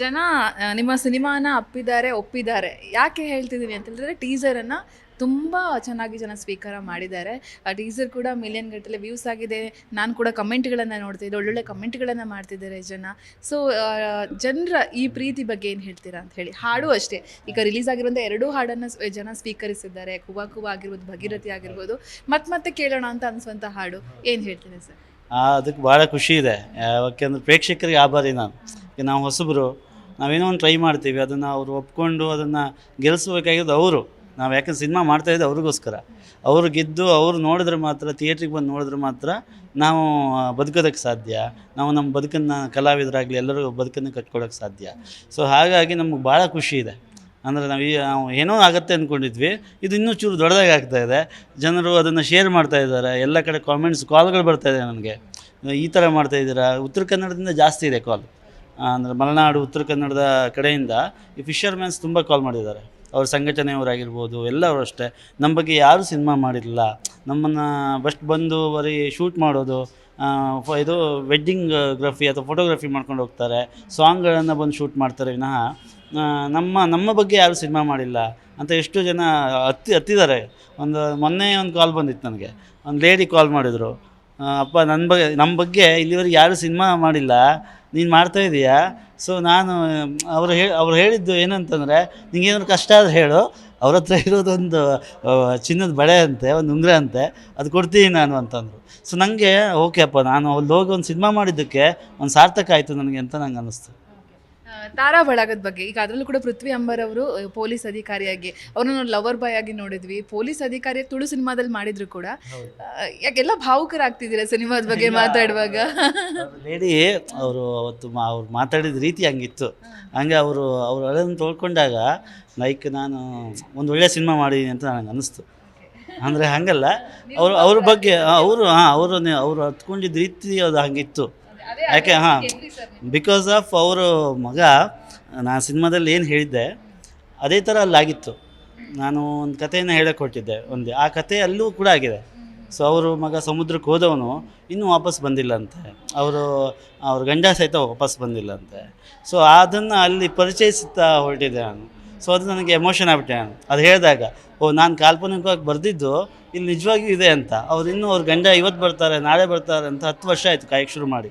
ಜನ ನಿಮ್ಮ ಸಿನಿಮಾನ ಅಪ್ಪಿದ್ದಾರೆ, ಒಪ್ಪಿದ್ದಾರೆ. ಯಾಕೆ ಹೇಳ್ತಿದ್ದೀನಿ ಅಂತ ಹೇಳಿದ್ರೆ ಟೀಸರನ್ನು ತುಂಬ ಚೆನ್ನಾಗಿ ಜನ ಸ್ವೀಕಾರ ಮಾಡಿದ್ದಾರೆ. ಆ ಟೀಸರ್ ಕೂಡ ಮಿಲಿಯನ್ ಗಟ್ಟಲೆ ವ್ಯೂಸ್ ಆಗಿದೆ. ನಾನು ಕೂಡ ಕಮೆಂಟ್ಗಳನ್ನು ನೋಡ್ತಿದ್ದೆ, ಒಳ್ಳೊಳ್ಳೆ ಕಮೆಂಟ್ಗಳನ್ನು ಮಾಡ್ತಿದ್ದಾರೆ ಜನ. ಸೊ ಜನರ ಈ ಪ್ರೀತಿ ಬಗ್ಗೆ ಏನು ಹೇಳ್ತೀರಾ ಅಂತ ಹೇಳಿ. ಹಾಡು ಅಷ್ಟೇ. ಈಗ ರಿಲೀಸ್ ಆಗಿರುವಂಥ ಎರಡೂ ಹಾಡನ್ನು ಜನ ಸ್ವೀಕರಿಸಿದ್ದಾರೆ. ಕುವಾ ಕುವಾ ಆಗಿರ್ಬೋದು, ಭಗೀರಥಿ ಆಗಿರ್ಬೋದು. ಮತ್ತೆ ಮತ್ತೆ ಕೇಳೋಣ ಅಂತ ಅನಿಸುವಂಥ ಹಾಡು. ಏನು ಹೇಳ್ತೀನಿ ಸರ್? ಅದಕ್ಕೆ ಭಾಳ ಖುಷಿ ಇದೆ. ಯಾಕೆಂದ್ರೆ ಪ್ರೇಕ್ಷಕರಿಗೆ ಆಭಾರಿ ನಾನು. ನಾವು ಹೊಸಬರು, ನಾವೇನೋ ಒಂದು ಟ್ರೈ ಮಾಡ್ತೀವಿ, ಅದನ್ನು ಅವರು ಒಪ್ಕೊಂಡು ಅದನ್ನು ಗೆಲ್ಲಿಸ್ಬೇಕಾಗಿರೋದು ಅವರು. ನಾವು ಯಾಕಂದ್ರೆ ಸಿನಿಮಾ ಇದ್ದು ಅವ್ರಿಗೋಸ್ಕರ. ಅವ್ರು ಗೆದ್ದು ಅವ್ರು ನೋಡಿದ್ರೆ ಮಾತ್ರ ಥಿಯೇಟ್ರಿಗೆ ಬಂದು ನೋಡಿದ್ರೆ ಮಾತ್ರ ನಾವು ಬದುಕೋದಕ್ಕೆ ಸಾಧ್ಯ. ನಾವು ನಮ್ಮ ಬದುಕನ್ನು ಕಲಾವಿದರಾಗಲಿ ಎಲ್ಲರೂ ಬದುಕನ್ನು ಕಟ್ಕೊಳ್ಳೋಕೆ ಸಾಧ್ಯ. ಸೊ ಹಾಗಾಗಿ ನಮ್ಗೆ ಭಾಳ ಖುಷಿ ಇದೆ. ಅಂದರೆ ನಾವು ಈ, ನಾವು ಏನೋ ಆಗುತ್ತೆ ಅಂದ್ಕೊಂಡಿದ್ವಿ ಇದು ಇನ್ನೂ ಚೂರು ದೊಡ್ಡದಾಗಿ ಆಗ್ತಾ ಇದೆ. ಜನರು ಅದನ್ನು ಶೇರ್ ಮಾಡ್ತಾ ಇದ್ದಾರೆ. ಎಲ್ಲ ಕಡೆ ಕಾಮೆಂಟ್ಸ್ ಕಾಲ್ಗಳು ಬರ್ತಾ ಇದೆ ನನಗೆ. ಈ ಥರ ಮಾಡ್ತಾ ಇದ್ದೀರಾ? ಉತ್ತರ ಕನ್ನಡದಿಂದ ಜಾಸ್ತಿ ಇದೆ ಕಾಲ್ ಅಂದರೆ ಮಲೆನಾಡು, ಉತ್ತರ ಕನ್ನಡದ ಕಡೆಯಿಂದ ಈ ಫಿಶರ್ ಮ್ಯಾನ್ಸ್ ತುಂಬ ಕಾಲ್ ಮಾಡಿದ್ದಾರೆ. ಅವ್ರ ಸಂಘಟನೆಯವರಾಗಿರ್ಬೋದು, ಎಲ್ಲರೂ ಅಷ್ಟೇ. ನಮ್ಮ ಬಗ್ಗೆ ಯಾರೂ ಸಿನಿಮಾ ಮಾಡಿರಲಿಲ್ಲ. ನಮ್ಮನ್ನು ಬಸ್ಟ್ ಬಂದು ಬರೀ ಶೂಟ್ ಮಾಡೋದು ಇದು ವೆಡ್ಡಿಂಗ್ ಗ್ರಫಿ ಅಥವಾ ಫೋಟೋಗ್ರಫಿ ಮಾಡ್ಕೊಂಡು ಹೋಗ್ತಾರೆ. ಸಾಂಗ್ಗಳನ್ನು ಬಂದು ಶೂಟ್ ಮಾಡ್ತಾರೆ ವಿನಃ ನಮ್ಮ ನಮ್ಮ ಬಗ್ಗೆ ಯಾರೂ ಸಿನಿಮಾ ಮಾಡಿಲ್ಲ. ಅಂತ ಎಷ್ಟು ಜನ ಹತ್ತಿ ಹತ್ತಿದ್ದಾರೆ ಒಂದು ಮೊನ್ನೆ ಒಂದು ಕಾಲ್ ಬಂದಿತ್ತು ನನಗೆ. ಒಂದು ಲೇಡಿ ಕಾಲ್ ಮಾಡಿದರು. ಅಪ್ಪ ನನ್ನ ಬಗ್ಗೆ ನಮ್ಮ ಬಗ್ಗೆ ಇಲ್ಲಿವರೆಗೆ ಯಾರೂ ಸಿನಿಮಾ ಮಾಡಿಲ್ಲ. ನೀನು ಮಾಡ್ತಾ ಇದೀಯಾ? ಸೊ ನಾನು, ಅವರು ಹೇಳಿ ಅವ್ರು ಹೇಳಿದ್ದು ಏನಂತಂದರೆ, ನಿಂಗೇನಾದ್ರು ಕಷ್ಟ ಆದರೆ ಹೇಳು. ಅವ್ರ ಹತ್ರ ಇರೋದೊಂದು ಚಿನ್ನದ ಬಳೆ ಅಂತೆ, ಒಂದು ಉಂಗ್ರೆ ಅಂತೆ, ಅದು ಕೊಡ್ತೀನಿ ನಾನು ಅಂತಂದರು. ಸೊ ನನಗೆ ಓಕೆ ಅಪ್ಪ, ನಾನು ಅಲ್ಲಿ ಹೋಗಿ ಒಂದು ಸಿನಿಮಾ ಮಾಡಿದ್ದಕ್ಕೆ ಒಂದು ಸಾರ್ಥಕ ಆಯಿತು ನನಗೆ ಅಂತ ನಂಗೆ ಅನ್ನಿಸ್ತು ತಾರಾ ಬಳಗದ ಬಗ್ಗೆ. ಈಗ ಅದರಲ್ಲೂ ಕೂಡ ಪೃಥ್ವಿ ಅಂಬರ್ ಅವರು ಪೊಲೀಸ್ ಅಧಿಕಾರಿಯಾಗಿ ಅವ್ರನ್ನ ಲವರ್ ಬಾಯ್ ಆಗಿ ನೋಡಿದ್ವಿ. ಪೊಲೀಸ್ ಅಧಿಕಾರಿ ತುಳು ಸಿನಿಮಾದಲ್ಲಿ ಮಾಡಿದ್ರು ಕೂಡ. ಯಾಕೆಲ್ಲ ಭಾವುಕರಾಗ್ತಿದ್ದೀರಾ ಸಿನಿಮಾದ ಬಗ್ಗೆ ಮಾತಾಡುವಾಗ? ಲೇಡಿ ಅವರು ಅವತ್ತು ಅವ್ರು ಮಾತಾಡಿದ ರೀತಿ ಹಂಗಿತ್ತು. ಹಂಗೆ ಅವರು ಅವ್ರು ಅದನ್ನು ತೊಳ್ಕೊಂಡಾಗ ಲೈಕ್ ನಾನು ಒಂದು ಒಳ್ಳೆ ಸಿನಿಮಾ ಮಾಡಿದ್ದೀನಿ ಅಂತ ನನಗೆ ಅನಿಸ್ತು ಅಂದರೆ ಹಂಗಲ್ಲ. ಅವರು ಅವ್ರ ಬಗ್ಗೆ ಅವರು ಹಾಂ ಅವರು ಅವರು ಹತ್ಕೊಂಡಿದ್ದ ರೀತಿ ಅದು ಹಂಗಿತ್ತು. ಯಾಕೆ ಹಾಂ. ಬಿಕಾಸ್ ಆಫ್ ಅವರ ಮಗ ನಾನು ಸಿನಿಮಾದಲ್ಲಿ ಏನು ಹೇಳಿದ್ದೆ ಅದೇ ಥರ ಅಲ್ಲಾಗಿತ್ತು ನಾನು ಒಂದು ಕಥೆಯನ್ನು ಹೇಳಕ್ಕೆ ಹೊರಟಿದ್ದೆ ಒಂದು ಆ ಕಥೆ ಅಲ್ಲೂ ಕೂಡ ಆಗಿದೆ. ಸೊ ಅವರು ಮಗ ಸಮುದ್ರಕ್ಕೆ ಹೋದವನು ಇನ್ನೂ ವಾಪಸ್ ಬಂದಿಲ್ಲಂತೆ ಅವರು ಅವ್ರ ಗಂಡ ಸಹಿತ ವಾಪಸ್ ಬಂದಿಲ್ಲಂತೆ ಸೊ ಅದನ್ನು ಅಲ್ಲಿ ಪರಿಚಯಿಸುತ್ತಾ ಹೊರಟಿದ್ದೆ ನಾನು. ಸೊ ಅದು ನನಗೆ ಎಮೋಷನ್ ಆಗ್ಬಿಟ್ಟೆ ನಾನು. ಅದು ಹೇಳಿದಾಗ ಓ ನಾನು ಕಾಲ್ಪನಿಕವಾಗಿ ಬರೆದಿದ್ದು ಇಲ್ಲಿ ನಿಜವಾಗಿಯೂ ಇದೆ ಅಂತ. ಅವ್ರು ಇನ್ನೂ ಅವ್ರ ಗಂಡ ಇವತ್ತು ಬರ್ತಾರೆ ನಾಳೆ ಬರ್ತಾರೆ ಅಂತ ಹತ್ತು ವರ್ಷ ಆಯಿತು ಕಾಯಕ್ಕೆ ಶುರು ಮಾಡಿ.